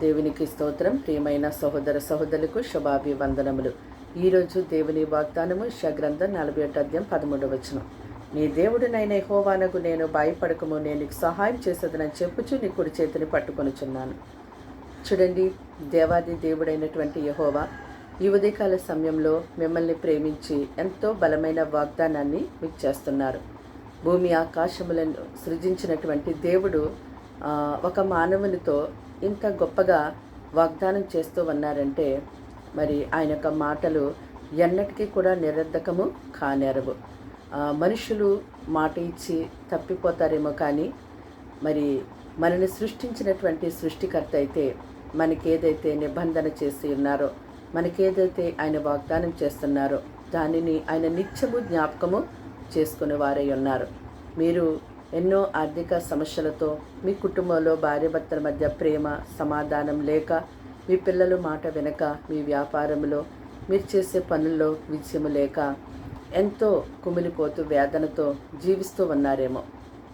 దేవునికి స్తోత్రం. ప్రియమైన సహోదర సహోదరులకు శుభాభివందనములు. ఈరోజు దేవుని వాగ్దానము గ్రంథం నలభై ఒకటి అధ్యాయం పదమూడవ వచనం. నీ దేవుడినైన హోవానకు నేను భయపడకము నేను నీకు సహాయం చేసేదని చెప్పుచు నీ కుడి చేతిని పట్టుకొనుచున్నాను. చూడండి దేవాది దేవుడైనటువంటి యహోవా ఈ ఉదయకాల సమయంలో మిమ్మల్ని ప్రేమించి ఎంతో బలమైన వాగ్దానాన్ని మీకు చేస్తున్నారు. భూమి ఆకాశములను సృజించినటువంటి దేవుడు ఒక మానవునితో ఇంత గొప్పగా వాగ్దానం చేస్తూ ఉన్నారంటే మరి ఆయన యొక్క మాటలు ఎన్నటికీ కూడా నిరర్ధకము కానేరవు. మనుషులు మాట ఇచ్చి తప్పిపోతారేమో కానీ మరి మనల్ని సృష్టించినటువంటి సృష్టికర్త అయితే మనకేదైతే నిబంధన చేసి ఉన్నారో మనకేదైతే ఆయన వాగ్దానం చేస్తున్నారో దానిని ఆయన నిత్యము జ్ఞాపకము చేసుకునే వారై ఉన్నారు. మీరు ఎన్నో ఆర్థిక సమస్యలతో మీ కుటుంబంలో భార్యభర్తల మధ్య ప్రేమ సమాధానం లేక మీ పిల్లలు మాట వెనక మీ వ్యాపారంలో మీరు చేసే పనుల్లో విజయము లేక ఎంతో కుమిలిపోతూ వేదనతో జీవిస్తూ ఉన్నారేమో.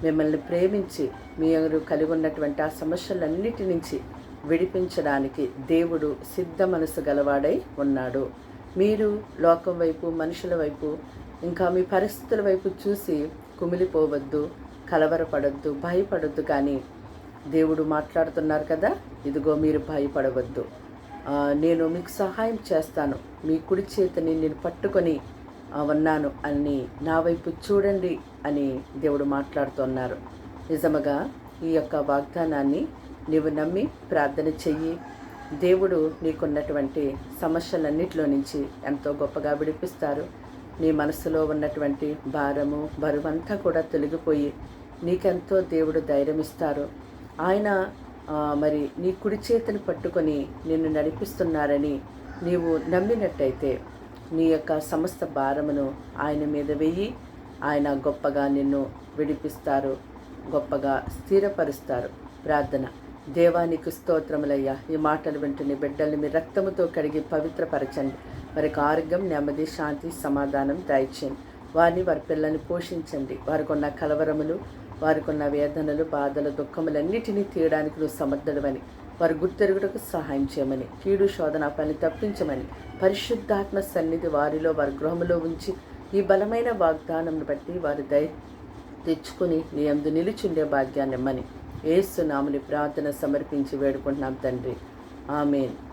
మిమ్మల్ని ప్రేమించి మీరు కలిగి ఉన్నటువంటి ఆ సమస్యలన్నిటి నుంచి విడిపించడానికి దేవుడు సిద్ధ మనసు గలవాడై ఉన్నాడు. మీరు లోకం వైపు మనుషుల వైపు ఇంకా మీ పరిస్థితుల వైపు చూసి కుమిలిపోవద్దు. కలవరపడద్దు భయపడొద్దు కానీ దేవుడు మాట్లాడుతున్నారు కదా ఇదిగో మీరు భయపడవద్దు. నేను మీకు సహాయం చేస్తాను. మీ కుడి చేతిని నేను పట్టుకొని ఉన్నాను అని నా వైపు చూడండి అని దేవుడు మాట్లాడుతున్నారు. నిజముగా ఈ యొక్క వాగ్దానాన్ని నీవు నమ్మి ప్రార్థన చెయ్యి. దేవుడు నీకున్నటువంటి సమస్యలన్నిటిలో నుంచి ఎంతో గొప్పగా విడిపిస్తారు. నీ మనసులో ఉన్నటువంటి భారము బరువంతా కూడా తొలగిపోయి నీకెంతో దేవుడు ధైర్యమిస్తారు. ఆయన మరి నీ కుడి చేతిని పట్టుకొని నిన్ను నడిపిస్తున్నారని నీవు నమ్మినట్టయితే నీ యొక్క సమస్త భారమును ఆయన మీద వెయ్యి ఆయన గొప్పగా నిన్ను విడిపిస్తారు గొప్పగా స్థిరపరుస్తారు. ప్రార్థన. దేవానికి స్తోత్రములయ్యా. ఈ మాటలు వింటుని బిడ్డల్ని మీ రక్తముతో కడిగి పవిత్రపరచండి. వారికి ఆరోగ్యం నెమ్మది శాంతి సమాధానం దయచేయండి. వారిని వారి పిల్లల్ని పోషించండి. వారికి ఉన్న కలవరములు వారికున్న వేదనలు బాధలు దుఃఖములన్నిటినీ తీయడానికి నువ్వు సమర్థుడమని వారు గుర్తెరుగుటకు సహాయం చేయమని కీడు శోధన పని తప్పించమని పరిశుద్ధాత్మ సన్నిధి వారిలో వారి గృహములో ఉంచి ఈ బలమైన వాగ్దానంను బట్టి వారి దయ తెచ్చుకుని నీ అందు నిలిచుండే భాగ్యాన్ని ఇమ్మని. ఏసునాముని ప్రార్థన సమర్పించి వేడుకుంటున్నాం తండ్రి. ఆమెన్.